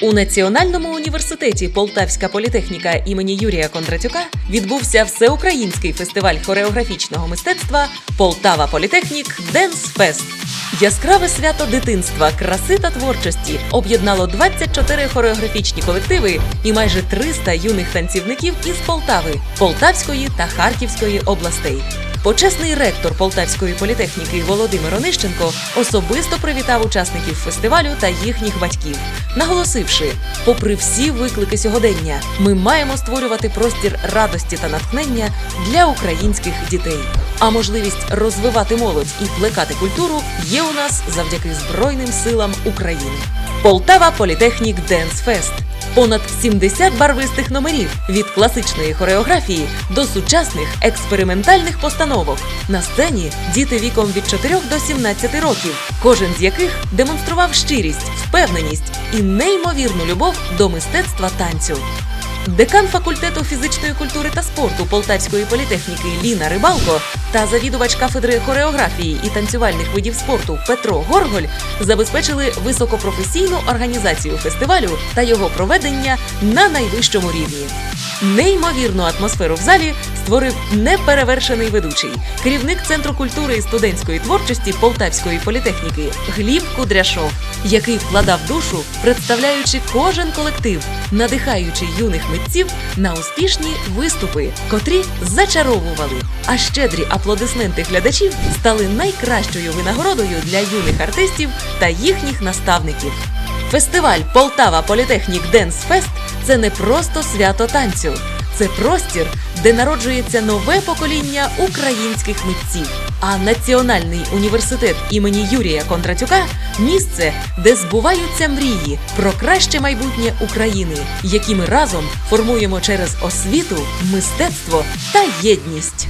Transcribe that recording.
У Національному університеті Полтавська політехніка імені Юрія Кондратюка відбувся всеукраїнський фестиваль хореографічного мистецтва Полтава Політехнік Денс Фест. Яскраве свято дитинства, краси та творчості об'єднало 24 хореографічні колективи і майже 300 юних танцівників із Полтави, Полтавської та Харківської областей. Почесний ректор Полтавської політехніки Володимир Онищенко особисто привітав учасників фестивалю та їхніх батьків, наголосивши: попри всі виклики сьогодення, ми маємо створювати простір радості та натхнення для українських дітей. А можливість розвивати молодь і плекати культуру є у нас завдяки Збройним силам України. Полтава Політехнік Денс Фест. Понад 70 барвистих номерів від класичної хореографії до сучасних експериментальних постановок. На сцені діти віком від 4 до 17 років, кожен з яких демонстрував щирість, впевненість і неймовірну любов до мистецтва танцю. Декан факультету фізичної культури та спорту Полтавської політехніки Ліна Рибалко та завідувач кафедри хореографії і танцювальних видів спорту Петро Горголь забезпечили високопрофесійну організацію фестивалю та його проведення на найвищому рівні. Неймовірну атмосферу в залі створив неперевершений ведучий, керівник Центру культури і студентської творчості Полтавської політехніки Гліб Кудряшов, який вкладав душу, представляючи кожен колектив, надихаючи юних митців на успішні виступи, котрі зачаровували. А щедрі аплодисменти глядачів стали найкращою винагородою для юних артистів та їхніх наставників. Фестиваль Полтава Політехнік Денс Фест це не просто свято танцю, це простір, де народжується нове покоління українських митців. А Національний університет імені Юрія Кондратюка місце, де збуваються мрії про краще майбутнє України, які ми разом формуємо через освіту, мистецтво та єдність.